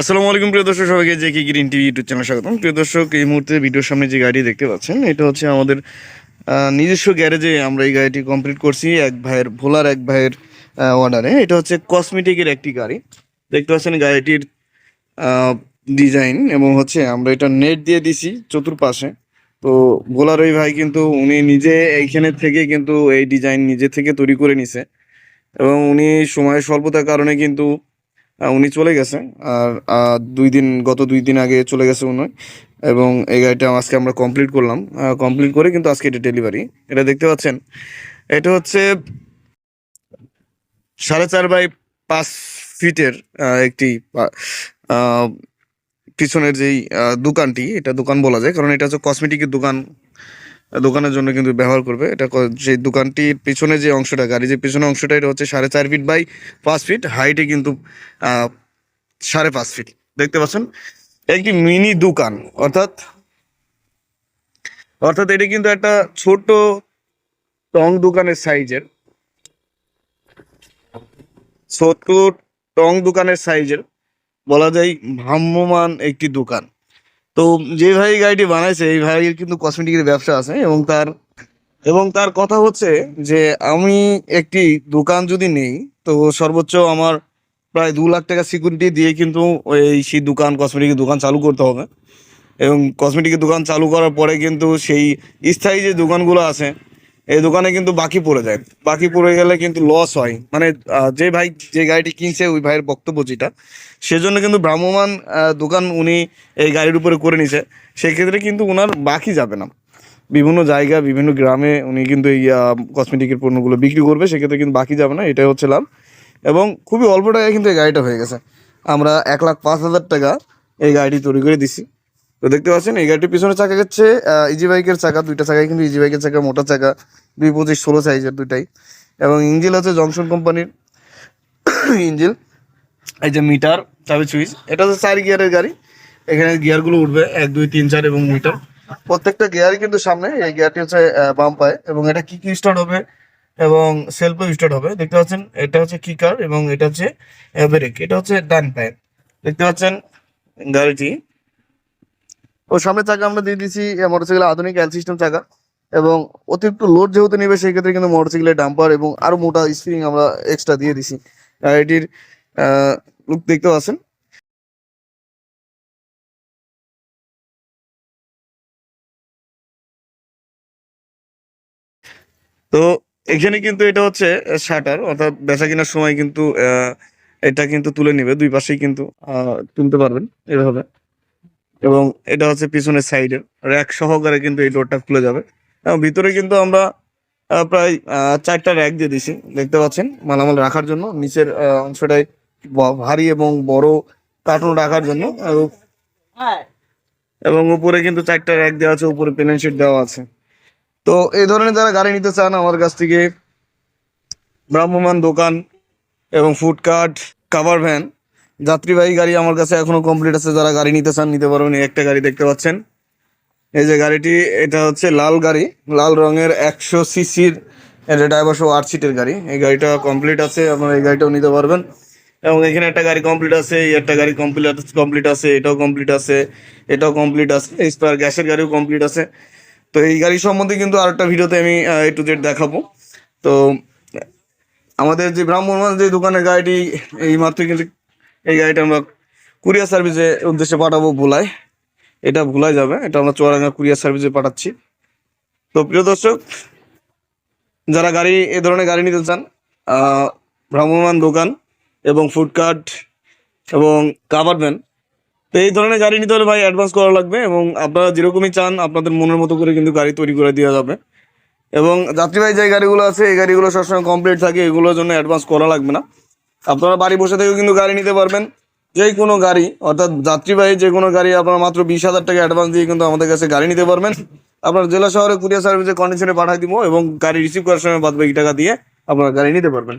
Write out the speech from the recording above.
আসসালামু আলাইকুম, প্রিয় দর্শক, সবাইকে J K green TV YouTube channel স্বাগতম। প্রিয় দর্শক, এই মুহূর্তে ভিডিওর সামনে যে গাড়ি দেখতে পাচ্ছেন, এটা হচ্ছে আমাদের নিজস্ব গ্যারেজে আমরা এই গাড়িটি কমপ্লিট করছি এক ভাইয়ের, ভোলার এক ভাইয়ের অর্ডারে এটা হচ্ছে কসমেটিকের একটি গাড়ি। দেখতে পাচ্ছেন গাড়িটির ডিজাইন এবং হচ্ছে আমরা এটা নেট দিয়ে দিছি চতুর্পাশে। তো ভোলার ওই ভাই কিন্তু উনি নিজে এইখানে থেকে কিন্তু এই ডিজাইন নিজে থেকে তৈরি করে নিছে। এবং উনি সময় স্বল্পতার কারণে কিন্তু উনি চলে গেছে। আর দুই দিন, গত দুই দিন আগে চলে গেছে উনি। এবং এই গাড়িটা আজকে আমরা কমপ্লিট করলাম। কমপ্লিট করে কিন্তু আজকে এটা ডেলিভারি এটা দেখতে পাচ্ছেন? এটা হচ্ছে সাড়ে চার বাই পাঁচ ফিটের একটি পিছনের যেই দোকানটি, এটা দোকান বলা যায়। কারণ এটা হচ্ছে কসমেটিকের দোকান। দোকানের জন্য কিন্তু ব্যবহার করবে। এটা সেই দোকানটির পিছনে যে অংশটা গাড়ি যে পিছনে অংশটা, এটা হচ্ছে সাড়ে চার ফিট বাই পাঁচ ফিট হাইটে কিন্তু সাড়ে পাঁচ ফিট দেখতে পাচ্ছেন? একটি মিনি দোকান, অর্থাৎ অর্থাৎ এটা কিন্তু একটা ছোট টং দোকানের সাইজের ছোট টং দোকানের সাইজের, বলা যায় ভ্রাম্যমান একটি দোকান। তো যে ভাই গাড়িটি বানাইছে, এই ভাইয়ের কিন্তু কসমেটিকের ব্যবসা আছে এবং তার এবং তার কথা হচ্ছে যে আমি একটি দোকান যদি নেই, তো সর্বোচ্চ আমার প্রায় দু লাখ টাকা সিকিউরিটি দিয়ে কিন্তু এই সেই দোকান কসমেটিকের দোকান চালু করতে হবে। এবং কসমেটিকের দোকান চালু করার পরে কিন্তু সেই স্থায়ী যে দোকানগুলো আছে এই দোকানে কিন্তু বাকি পড়ে যায়। বাকি পড়ে গেলে কিন্তু লস হয়। মানে যে ভাই যে গাড়িটি কিনছে, ওই ভাইয়ের বক্তব্য যেটা, সেজন্য কিন্তু ভ্রাম্যমান দোকান উনি এই গাড়ির উপরে করে নিছে। সেক্ষেত্রে কিন্তু ওনার বাকি যাবে না। বিভিন্ন জায়গা, বিভিন্ন গ্রামে উনি কিন্তু এই কসমেটিকের পণ্যগুলো বিক্রি করবে, সেক্ষেত্রে কিন্তু বাকি যাবে না, এটাই হচ্ছে লাভ। এবং খুবই অল্প টাকায় কিন্তু এই গাড়িটা হয়ে গেছে। আমরা এক লাখ পাঁচ হাজার টাকা এই গাড়িটি তৈরি করে দিছি। তো দেখতে পাচ্ছেন, এই গাড়িটির পিছনে চাকা হচ্ছে ইজি বাইকের চাকা, দুইটা চাকাই কিন্তু ইজি বাইকের চাকা, মোটা চাকা, দুই পঁচিশ ষোলো সাইজের দুইটাই। এবং ইঞ্জিল হচ্ছে জংশন কোম্পানির ইঞ্জিল। এই যে মিটার, চাবি সুইচ, এটা হচ্ছে চার গিয়ারের গাড়ি। এখানে গিয়ারগুলো উঠবে, এক, দুই, তিন, চার এবং মিটার। প্রত্যেকটা গিয়ারই কিন্তু সামনে, এই গিয়ারটি হচ্ছে বাম পায়। এবং এটা কি কি স্টার্ট হবে? এবং সেলফও স্টার্ট হবে। দেখতে পাচ্ছেন, এটা হচ্ছে কিকার এবং এটা হচ্ছে ব্রেক এটা হচ্ছে ডান পায়ে। দেখতে পাচ্ছেন, গাড়িটি ও সামনে চাকা আমরা দিয়ে দিচ্ছি মোটরসাইকেল আধুনিক এল সিস্টেম চাকা এবং অতিরিক্ত লোড যেহেতু নেবে সেই ক্ষেত্রে কিন্তু মোটরসাইকেলের ডাম্পার এবং আরও মোটা স্প্রিং আমরা এক্সট্রা দিয়ে দিছি। গাড়িটির লুক দেখতে পাচ্ছেন। তো এখানে কিন্তু এটা হচ্ছে শাটার অর্থাৎ বেচা কেনার সময় কিন্তু এটা কিন্তু তুলে নেবে, দুই পাশেই কিন্তু তুলতে পারবেন এভাবে। এবং এটা হচ্ছে পিছনের সাইডের র্যাক সহকারে কিন্তু এই ডোরটা খুলে যাবে। এবং ভিতরে কিন্তু আমরা প্রায় চারটা র্যাক দিয়ে দিছি দেখতে পাচ্ছেন মালামাল রাখার জন্য। নিচের অংশটায় ভারী এবং বড় কার্টুন রাখার জন্য। এবং এবং উপরে কিন্তু চারটা র্যাক দেওয়া আছে উপরে প্লেন শিট দেওয়া আছে। তো এই ধরনের যারা গাড়ি নিতে চান আমার কাছ থেকে ভ্রাম্যমান দোকান এবং ফুডকার্ট কাভার ভ্যান যাত্রীবাহী গাড়ি আমার কাছে এখনও কমপ্লিট আছে। যারা গাড়ি নিতে চান, নিতে পারবেন। এই একটা গাড়ি দেখতে পাচ্ছেন। এই যে গাড়িটি, এটা হচ্ছে লাল গাড়ি। লাল রঙের একশো সিসির এটা ড্রাইভার সহ আট সিটের গাড়ি। এই গাড়িটা কমপ্লিট আছে। আপনারা এই গাড়িটাও নিতে পারবেন। এবং এখানে একটা গাড়ি কমপ্লিট আছে, এই একটা গাড়ি কমপ্লিট কমপ্লিট আছে, এটাও কমপ্লিট আছে, এটাও কমপ্লিট আছে স্পার গ্যাসের গাড়িও কমপ্লিট আছে। তো এই গাড়ি সম্বন্ধে কিন্তু আরেকটা ভিডিওতে আমি এ টু জেড দেখাবো। তো আমাদের যে ব্রাহ্মণ যে দোকানের গাড়িটি, এই মাত্র কিন্তু এই গাড়িটা আমরা কুরিয়ার সার্ভিসে উদ্দেশ্যে পাঠাবো ভোলায়। এটা ভোলায় যাবে। এটা আমরা চুয়াডাঙ্গা কুরিয়ার সার্ভিসে পাঠাচ্ছি। তো প্রিয় দর্শক, যারা গাড়ি, এ ধরনের গাড়ি নিতে চান ভ্রাম্যমান দোকান এবং ফুডকার্ট এবং কাভার ভ্যান, তো এই ধরনের গাড়ি নিতে হলে ভাই অ্যাডভান্স করা লাগবে এবং আপনারা যেরকমই চান, আপনাদের মনের মতো করে কিন্তু গাড়ি তৈরি করে দেওয়া যাবে। এবং যাত্রীবাহী যে গাড়িগুলো আছে, এই গাড়িগুলো সবসময় কমপ্লিট থাকে, এগুলোর জন্য অ্যাডভান্স করা লাগবে না। আপনারা বাড়ি বসে থেকেও কিন্তু গাড়ি নিতে পারবেন। যে কোনো গাড়ি, অর্থাৎ যাত্রীবাহী যে কোনো গাড়ি, আপনারা মাত্র বিশ হাজার টাকা অ্যাডভান্স দিয়ে কিন্তু আমাদের কাছে গাড়ি নিতে পারবেন। আপনার জেলা শহরে কুরিয়ার সার্ভিসে কন্ডিশনে পাঠিয়ে দিব এবং গাড়ি রিসিভ করার সময় বাদ বাকি টাকা দিয়ে আপনারা গাড়ি নিতে পারবেন।